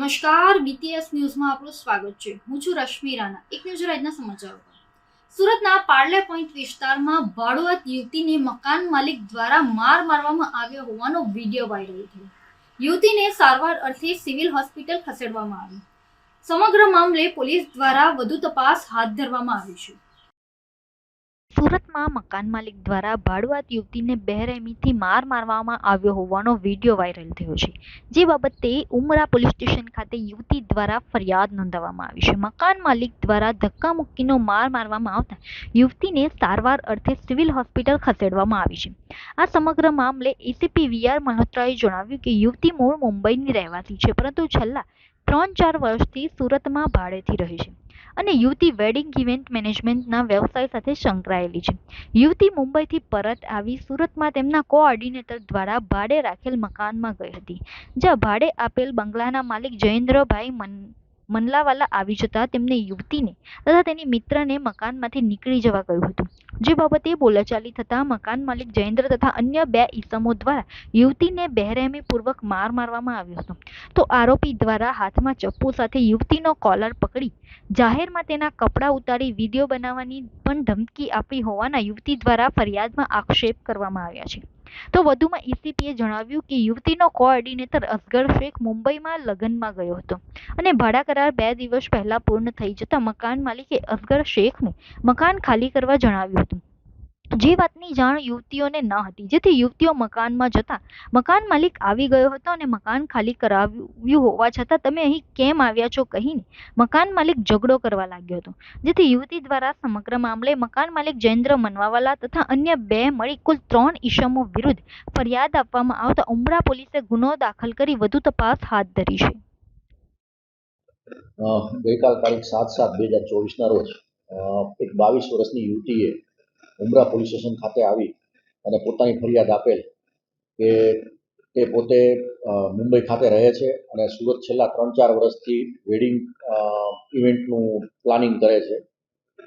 નમસ્કાર બીટીએસ ન્યૂઝમાં આપનું સ્વાગત છે. હું છું રશ્મિ રાણા. એક ન્યૂઝ રાજના સમાચારો સુરતના પાર્લે પોઈન્ટ વિસ્તારમાં ભાડુઆત યુવતીને મકાન માલિક દ્વારા માર મારવામાં આવ્યો હોવાનો વીડિયો વાયરલ થયો. યુવતીને સારવાર અર્થે સિવિલ હોસ્પિટલ ખસેડવામાં આવી સમગ્ર મામલે પોલીસ દ્વારા વધુ તપાસ હાથ ધરવામાં આવી છે. સુરતમાં મકાન માલિક દ્વારા ભાડુઆત યુવતીને બેરહેમીથી માર મારવામાં આવ્યો હોવાનો વીડિયો વાયરલ થયો છે. જે બાબતે ઉમરા પોલીસ સ્ટેશન ખાતે યુવતી દ્વારા ફરિયાદ નોંધાવવામાં આવી છે. મકાન માલિક દ્વારા ધક્કામુક્કીનો માર મારવામાં આવતા યુવતીને સારવાર અર્થે સિવિલ હોસ્પિટલ ખસેડવામાં આવી છે. આ સમગ્ર મામલે એસીપી વીઆર મલ્હોત્રાએ જણાવ્યું કે યુવતી મૂળ મુંબઈની રહેવાસી છે, પરંતુ છેલ્લા ત્રણ ચાર વર્ષથી સુરતમાં ભાડેથી રહે છે. અને યુવતી વેડિંગ ઇવેન્ટ મેનેજમેન્ટના વ્યવસાય સાથે સંકળાયેલી છે. યુવતી મુંબઈથી પરત આવી સુરતમાં તેમના કોઓર્ડિનેટર દ્વારા ભાડે રાખેલ મકાનમાં ગઈ હતી, જ્યાં ભાડે આપેલ બંગલાના માલિક જયેન્દ્રભાઈ મન મનલાવાલા આવી જતા તેમને યુવતીને તથા તેની મિત્રને મકાનમાંથી નીકળી જવા કહ્યું હતું. જે બાબતે બોલાચાલી થતાં મકાન માલિક જયેન્દ્ર તથા અન્ય બે ઈસમો દ્વારા યુવતીને બેરહેમીપૂર્વક માર મારવામાં આવ્યો હતો. તો આરોપી દ્વારા હાથમાં ચપ્પુ સાથે યુવતીનો કોલર પકડી જાહેરમાં તેના કપડાં ઉતારી વીડિયો બનાવવાની પણ ધમકી આપી હોવાના યુવતી દ્વારા ફરિયાદમાં આક્ષેપ કરવામાં આવ્યા છે. તો વધુમાં ઈસીપીએ જણાવ્યું કે યુવતીનો કોઓર્ડિનેટર અસગર શેખ મુંબઈમાં લગ્નમાં ગયો હતો અને ભાડા કરાર બે દિવસ પહેલા પૂર્ણ થઈ જતાં મકાન માલિકે અસગર શેખને મકાન ખાલી કરવા જણાવ્યું હતું. જે વાતની જાણ યુવતીઓને ન હતી, જેથી યુવતીઓ મકાનમાં જતા, મકાન માલિક આવી ગયો હતો અને મકાન ખાલી કરાવ્યું હોવા છતાં તમે અહીં કેમ આવ્યા છો કહીને મકાન માલિક ઝઘડો કરવા લાગ્યો હતો. જેથી યુવતી દ્વારા સમગ્ર મામલે મકાન માલિક જયેન્દ્ર મનવાવાલા તથા અન્ય બે મળી કુલ ત્રણ ઈસમો વિરુદ્ધ ફરિયાદ આપવામાં આવતા ઉમરા પોલીસે ગુનો દાખલ કરી વધુ તપાસ હાથ ધરી છે. ગઈકાલ તારીખ સાત સાત બે હજાર ચોવીસના રોજ એક બાવીસ વર્ષની યુવતીએ ઉમરા પોલીસ સ્ટેશન ખાતે આવી અને પોતાની ફરિયાદ આપેલ કે તે પોતે મુંબઈ ખાતે રહે છે અને સુરત છેલ્લા ત્રણ ચાર વર્ષથી વેડિંગ ઇવેન્ટનું પ્લાનિંગ કરે છે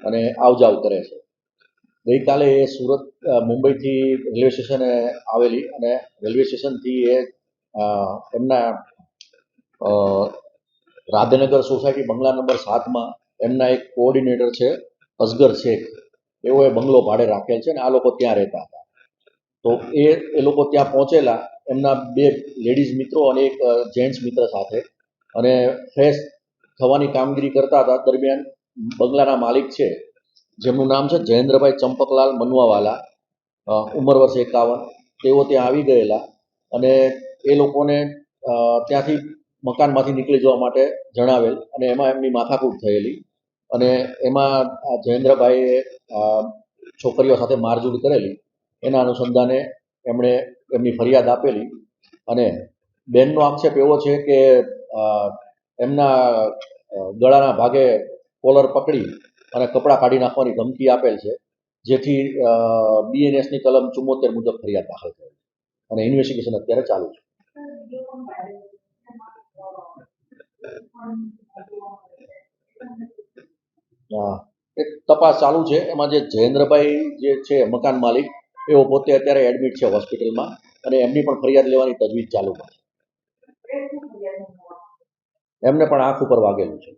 અને આવજાવ કરે છે. ગઈકાલે એ સુરત મુંબઈથી રેલવે સ્ટેશને આવેલી અને રેલવે સ્ટેશનથી એ એમના રાધનગર સોસાયટી બંગલા નંબર સાતમાં એમના એક કોઓર્ડિનેટર છે, અસગર શેખ. એઓએ બંગલો ભાડે રાખેલ છે અને આ લોકો ત્યાં રહેતા હતા. તો એ એ લોકો ત્યાં પહોંચેલા, એમના બે લેડીઝ મિત્રો અને એક જેન્ટ્સ મિત્ર સાથે. અને ફ્રેશ થવાની કામગીરી કરતા હતા. દરમિયાન બંગલાના માલિક છે, જેમનું નામ છે જયેન્દ્રભાઈ ચંપકલાલ મનવાવાલા ઉંમર વર્ષ એકાવન. તેઓ ત્યાં આવી ગયેલા અને એ લોકોને ત્યાંથી મકાનમાંથી નીકળી જવા માટે જણાવેલ અને એમાં એમની માથાકૂટ થયેલી. અને એમાં જયેન્દ્રભાઈએ છોકરીઓ સાથે મારઝૂડ કરેલી, એના અનુસંધાને એમણે એમની ફરિયાદ આપેલી. અને બેનનો આક્ષેપ એવો છે કે એમના ગળાના ભાગે કોલર પકડી અને કપડાં કાઢી નાખવાની ધમકી આપેલ છે, જેથી બીએનએસની કલમ ચુમ્મોતેર મુજબ ફરિયાદ દાખલ કરેલી અને ઇન્વેસ્ટિગેશન અત્યારે ચાલુ છે હા એક તપાસ ચાલુ છે. એમાં જે જયેન્દ્રભાઈ જે છે મકાન માલિક, એઓ પોતે અત્યારે એડમિટ છે હોસ્પિટલમાં અને એમની પણ ફરિયાદ લેવાની તજવીજ ચાલુ છે. એમને પણ આંખ ઉપર વાગેલું છે.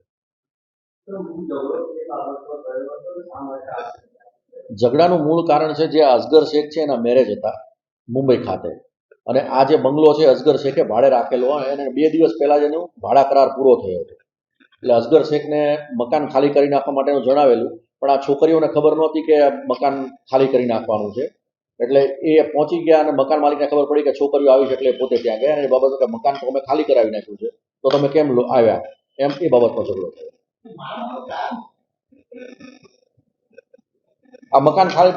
ઝઘડાનું મૂળ કારણ છે જે અસગર શેખ છે એના મેરેજ હતા, મુંબઈ ખાતે. અને આ જે બંગલો છે અસગર શેખે ભાડે રાખેલો એને બે દિવસ પહેલા જ એનો ભાડા કરાર પૂરો થયો હતો. એટલે અસગર શેખને મકાન ખાલી કરી નાખવા માટેનું જણાવેલું. પણ આ છોકરીઓને ખબર નહોતી કે મકાન ખાલી કરી નાખવાનું છે. એટલે એ પહોંચી ગયા અને મકાન માલિકને ખબર પડી કે છોકરીઓ આવી છે એટલે પોતે ત્યાં ગયા અને એ કે મકાન તો અમે ખાલી કરાવી નાખ્યું છે. તો તમે કેમ આવ્યા? એમ એ બાબતનો ઝઘડો થયો. આ મકાન ખાલી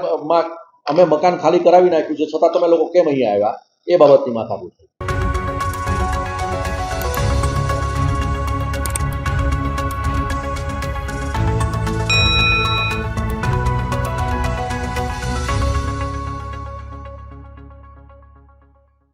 અમે મકાન ખાલી કરાવી નાખ્યું છે, છતાં તમે લોકો કેમ અહીંયા આવ્યા? એ બાબતની માથાકૂટ થઈ.